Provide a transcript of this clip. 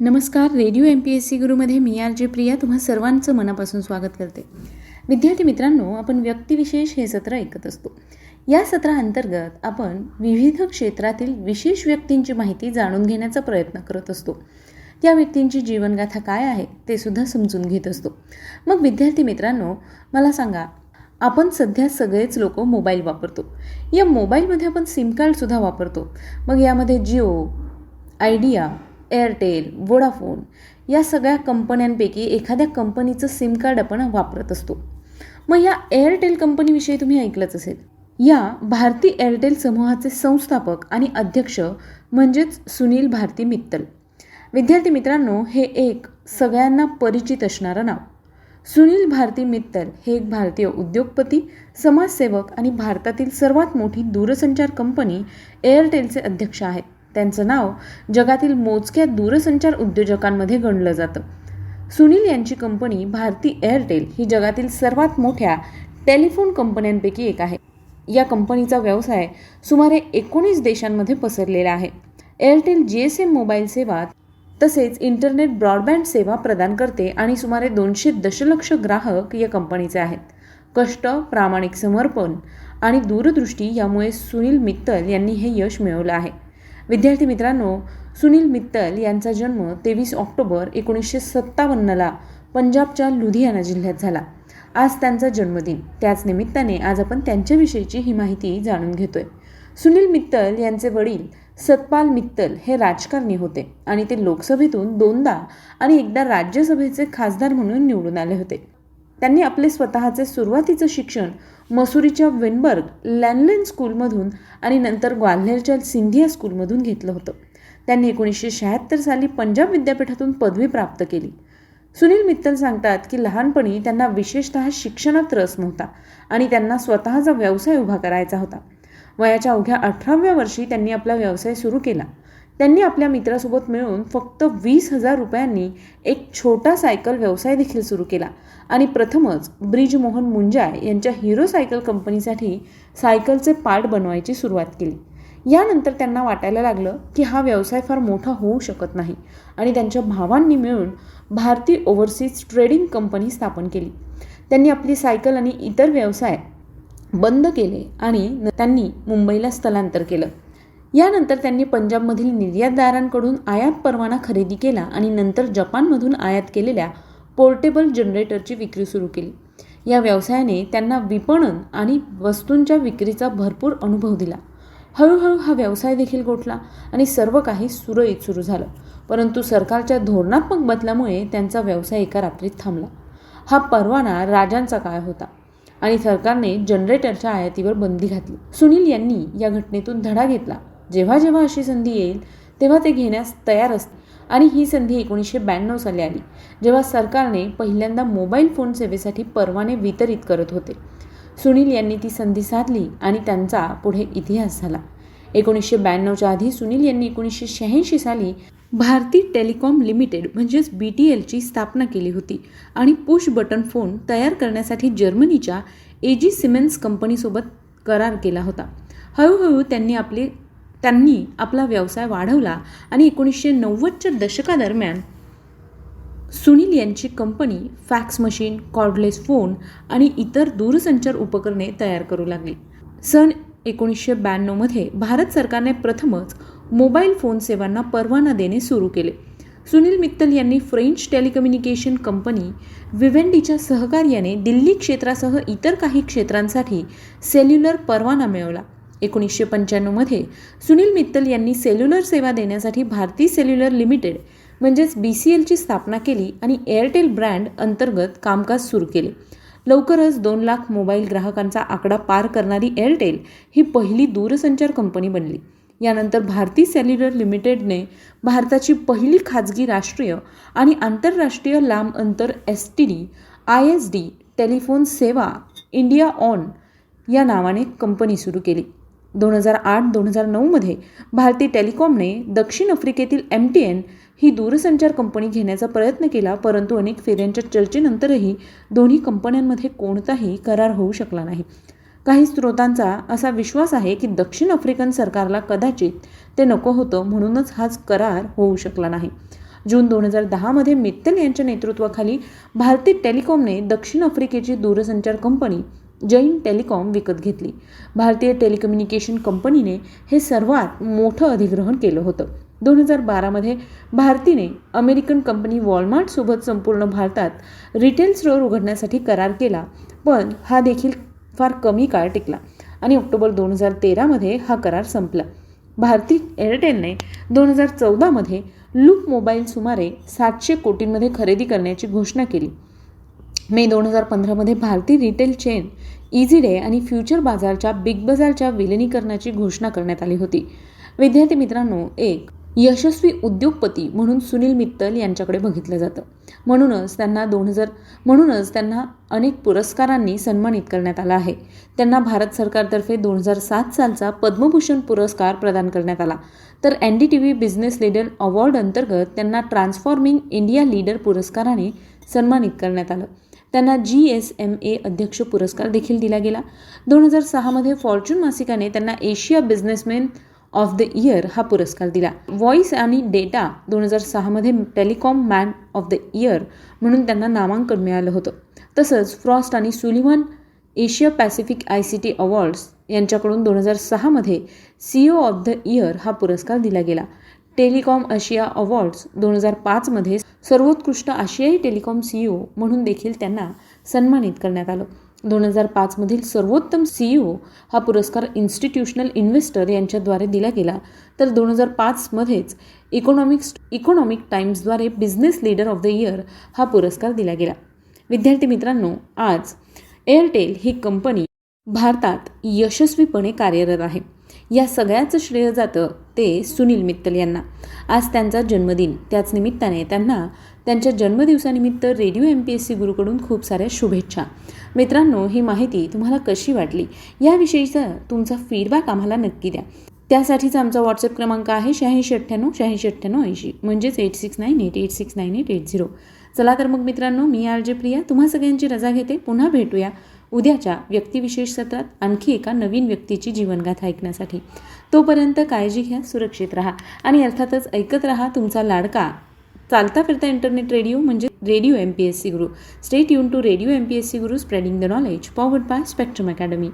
नमस्कार radio M P S C गुरुमध्ये मी R J Priya. तुम्हा सर्वांचं मनापासून स्वागत करते. विद्यार्थी मित्रांनो आपण व्यक्तिविशेष हे सत्र ऐकत असतो. या सत्राअंतर्गत आपण विविध क्षेत्रातील विशेष व्यक्तींची माहिती जाणून घेण्याचा प्रयत्न करत असतो. त्या व्यक्तींची जीवनगाथा काय आहे ते सुद्धा समजून घेत असतो. मग विद्यार्थी मित्रांनो मला सांगा आपण सध्या सगळेच लोक मोबाईल वापरतो. या मोबाईलमध्ये आपण सिम कार्डसुद्धा वापरतो. मग यामध्ये जिओ आयडिया एअरटेल वोडाफोन या सगळ्या कंपन्यांपैकी एखाद्या कंपनीचं सिम कार्ड आपण वापरत असतो. मग या एअरटेल कंपनीविषयी तुम्ही ऐकलंच असेल. या भारती एअरटेल समूहाचे संस्थापक आणि अध्यक्ष म्हणजेच सुनील भारती मित्तल. विद्यार्थी मित्रांनो हे एक सगळ्यांना परिचित असणारं नाव. सुनील भारती मित्तल हे एक भारतीय उद्योगपती समाजसेवक आणि भारतातील सर्वात मोठी दूरसंचार कंपनी एअरटेलचे अध्यक्ष आहेत. त्यांचं नाव जगातील मोजक्या दूरसंचार उद्योजकांमध्ये गणलं जातं. सुनील यांची कंपनी भारती एअरटेल ही जगातील सर्वात मोठ्या टेलिफोन कंपन्यांपैकी एक आहे. या कंपनीचा व्यवसाय सुमारे एकोणीस देशांमध्ये पसरलेला आहे. Airtel G S M mobile सेवा तसेच इंटरनेट ब्रॉडबँड सेवा प्रदान करते आणि सुमारे दोनशे दशलक्ष ग्राहक या कंपनीचे आहेत. कष्ट प्रामाणिक समर्पण आणि दूरदृष्टी यामुळे सुनील मित्तल यांनी हे यश मिळवलं आहे. विद्यार्थी मित्रांनो सुनील मित्तल यांचा जन्म तेवीस ऑक्टोबर एकोणीसशे सत्तावन्नला पंजाबच्या लुधियाना जिल्ह्यात झाला. आज त्यांचा जन्मदिन. त्याच निमित्ताने आज आपण त्यांच्याविषयीची ही माहिती जाणून घेतोय. सुनील मित्तल यांचे वडील सतपाल मित्तल हे राजकारणी होते आणि ते लोकसभेतून दोनदा आणि एकदा राज्यसभेचे खासदार म्हणून निवडून आले होते. त्यांनी आपले स्वतःचे सुरुवातीचं शिक्षण मसुरीच्या वेनबर्ग लँडलेन स्कूलमधून आणि नंतर ग्वाल्हेरच्या सिंधिया स्कूलमधून घेतलं होतं. त्यांनी एकोणीसशे शहात्तर साली पंजाब विद्यापीठातून पदवी प्राप्त केली. सुनील मित्तल सांगतात की लहानपणी त्यांना विशेषतः शिक्षणात रस नव्हता आणि त्यांना स्वतःचा व्यवसाय उभा करायचा होता. वयाच्या अवघ्या अठराव्या वर्षी त्यांनी आपला व्यवसाय सुरू केला. त्यांनी आपल्या मित्रासोबत मिळून फक्त वीस हजार रुपयांनी एक छोटा सायकल व्यवसाय देखील सुरू केला. आणि प्रथमच ब्रिजमोहन मुंजाय यांच्या हिरो सायकल कंपनीसाठी सायकलचे पार्ट बनवायची सुरुवात केली. यानंतर त्यांना वाटायला लागलं की हा व्यवसाय फार मोठा होऊ शकत नाही आणि त्यांच्या भावांनी मिळून भारती ओव्हरसीज ट्रेडिंग कंपनी स्थापन केली. त्यांनी आपली सायकल आणि इतर व्यवसाय बंद केले आणि त्यांनी मुंबईला स्थलांतर केलं. यानंतर त्यांनी पंजाबमधील निर्यातदारांकडून आयात परवाना खरेदी केला आणि नंतर जपानमधून आयात केलेल्या पोर्टेबल जनरेटरची विक्री सुरू केली. या व्यवसायाने त्यांना विपणन आणि वस्तूंच्या विक्रीचा भरपूर अनुभव दिला. हळूहळू हा व्यवसाय देखील गोठला आणि सर्व काही सुरळीत सुरू झालं. परंतु सरकारच्या धोरणात्मक बदलामुळे त्यांचा व्यवसाय एका रात्रीत थांबला. हा परवाना राजांचा काळ होता आणि सरकारने जनरेटरच्या आयातीवर बंदी घातली. सुनील यांनी या घटनेतून धडा घेतला. जेव्हा जेव्हा अशी संधी येईल तेव्हा ते घेण्यास तयार असते आणि ही संधी एकोणीसशे ब्याण्णव साली आली जेव्हा सरकारने पहिल्यांदा मोबाईल फोन सेवेसाठी परवाने वितरित करत होते. सुनील यांनी ती संधी साधली आणि त्यांचा पुढे इतिहास झाला. एकोणीसशे ब्याण्णवच्या आधी सुनील यांनी एकोणीसशे शहाऐंशी साली भारती टेलिकॉम लिमिटेड म्हणजेच बी टी एलची स्थापना केली होती आणि पुश बटन फोन तयार करण्यासाठी जर्मनीच्या एजी सिमेन्स कंपनीसोबत करार केला होता. हळूहळू त्यांनी आपले त्यांनी आपला व्यवसाय वाढवला आणि एकोणीसशे नव्वदच्या दशकादरम्यान सुनील यांची company fax machine cordless phone आणि इतर दूरसंचार उपकरणे तयार करू लागली. सन एकोणीसशे ब्याण्णवमध्ये भारत सरकारने प्रथमच मोबाईल फोन सेवांना परवाना देणे सुरू केले. सुनील मित्तल यांनी फ्रेंच टेलिकम्युनिकेशन कंपनी विवेंडीच्या सहकार्याने दिल्ली क्षेत्रासह इतर काही क्षेत्रांसाठी सेल्युलर परवाना मिळवला. एकोणीसशे पंच्याण्णवमध्ये सुनील मित्तल यांनी सेल्युलर सेवा देण्यासाठी भारती सेल्युलर लिमिटेड म्हणजेच बी सी एलची स्थापना केली आणि एअरटेल ब्रँड अंतर्गत कामकाज सुरू केले. लवकरच दोन लाख मोबाईल ग्राहकांचा आकडा पार करणारी एअरटेल ही पहिली दूरसंचार कंपनी बनली. यानंतर भारती सेल्युलर लिमिटेडने भारताची पहिली खाजगी राष्ट्रीय आणि आंतरराष्ट्रीय लांब अंतर S T D I S D telephone सेवा इंडिया ऑन या नावाने कंपनी सुरू केली. दोन हजार आठ दोन हजार नऊमध्ये भारती टेलिकॉमने दक्षिण आफ्रिकेतील एम टी एन ही दूरसंचार कंपनी घेण्याचा प्रयत्न केला परंतु अनेक फेऱ्यांच्या चर्चेनंतरही दोन्ही कंपन्यांमध्ये कोणताही करार होऊ शकला नाही. काही स्रोतांचा असा विश्वास आहे की दक्षिण आफ्रिकन सरकारला कदाचित ते नको होतं म्हणूनच हाच करार होऊ शकला नाही. जून दोन हजार दहामध्ये मित्तल यांच्या नेतृत्वाखाली भारती टेलिकॉमने दक्षिण आफ्रिकेची दूरसंचार कंपनी जैन टेलिकॉम विकत घेतली. भारतीय टेलिकम्युनिकेशन कंपनीने हे सर्वात मोठं अधिग्रहण केलं होतं. दोन हजार बारामध्ये भारतीने अमेरिकन कंपनी वॉलमार्टसोबत संपूर्ण भारतात रिटेल स्टोअर उघडण्यासाठी करार केला पण हा देखील फार कमी काळ टिकला आणि ऑक्टोबर दोन हजार तेरामध्ये हा करार संपला. भारती एअरटेलने दोन हजार चौदामध्ये लूप मोबाईल सुमारे सातशे कोटींमध्ये खरेदी करण्याची घोषणा केली. मे दोन हजार पंधरामध्ये भारतीय रिटेल चेन इझी डे आणि फ्युचर बाजारच्या बिग बाजारच्या विलिनीकरणाची घोषणा करण्यात आली होती. विद्यार्थी मित्रांनो एक यशस्वी उद्योगपती म्हणून सुनील मित्तल यांच्याकडे बघितलं जातं. म्हणूनच त्यांना दोन हजार म्हणूनच त्यांना अनेक पुरस्कारांनी सन्मानित करण्यात आला आहे. त्यांना भारत सरकारतर्फे दोन हजार सात सालचा पद्मभूषण पुरस्कार प्रदान करण्यात आला. तर N D T V business leader award अंतर्गत त्यांना ट्रान्सफॉर्मिंग इंडिया लीडर पुरस्काराने सन्मानित करण्यात आलं. त्यांना जी एस एम ए अध्यक्ष पुरस्कार देखील दिला गेला. दोन हजार सहामध्ये फॉर्च्यून मासिकाने त्यांना Asia businessman of the year हा पुरस्कार दिला. व्हॉइस आणि डेटा दोन हजार सहामध्ये telecom man of the year म्हणून त्यांना नामांकन मिळालं होतं. तसंच फ्रॉस्ट आणि Sullivan Asia Pacific I C T awards यांच्याकडून दोन हजार सहामध्ये C O of the year हा पुरस्कार दिला गेला. टेलिकॉम आशिया अवॉर्ड्स दोन हजार पाचमध्ये सर्वोत्कृष्ट आशियाई टेलिकॉम सीईओ म्हणून देखील त्यांना सन्मानित करण्यात आलं. दोन हजार पाचमधील सर्वोत्तम सीईओ हा पुरस्कार इन्स्टिट्यूशनल इन्व्हेस्टर यांच्याद्वारे दिला गेला. तर दोन हजार पाचमध्येच economics economic टाइम्सद्वारे business leader of the year हा पुरस्कार दिला गेला. विद्यार्थी मित्रांनो आज एअरटेल ही कंपनी भारतात यशस्वीपणे कार्यरत आहे. या सगळ्याचं श्रेय जातं ते सुनील मित्तल यांना. आज त्यांचा जन्मदिन. त्याच निमित्ताने त्यांना त्यांच्या जन्मदिवसानिमित्त radio M P S C गुरुकडून खूप साऱ्या शुभेच्छा. मित्रांनो ही माहिती तुम्हाला कशी वाटली? याविषयीचा तुमचा फीडबॅक आम्हाला नक्की द्या. त्यासाठीचा आमचा व्हॉट्सअप क्रमांक आहे शहाऐंशी अठ्ठ्याण्णव शहाऐंशी अठ्ठ्याण्णव ऐंशी. म्हणजेच eight six nine eight eight six nine eight eight zero चला तर मग मित्रांनो मी आर जे प्रिया. तुम्हा सगळ्यांची रजा घेते. पुन्हा भेटूया. उद्याच्या व्यक्तिविशेष सत्रात आणखी एका नवीन व्यक्तीची जीवनगाथा ऐकण्यासाठी. तोपर्यंत काळजी घ्या सुरक्षित राहा आणि अर्थातच ऐकत राहा तुमचा लाडका. चालता फिरता इंटरनेट रेडिओ म्हणजे radio M P S C Guru stay युन to radio M P S C Guru spreading the knowledge powered by Spectrum Academy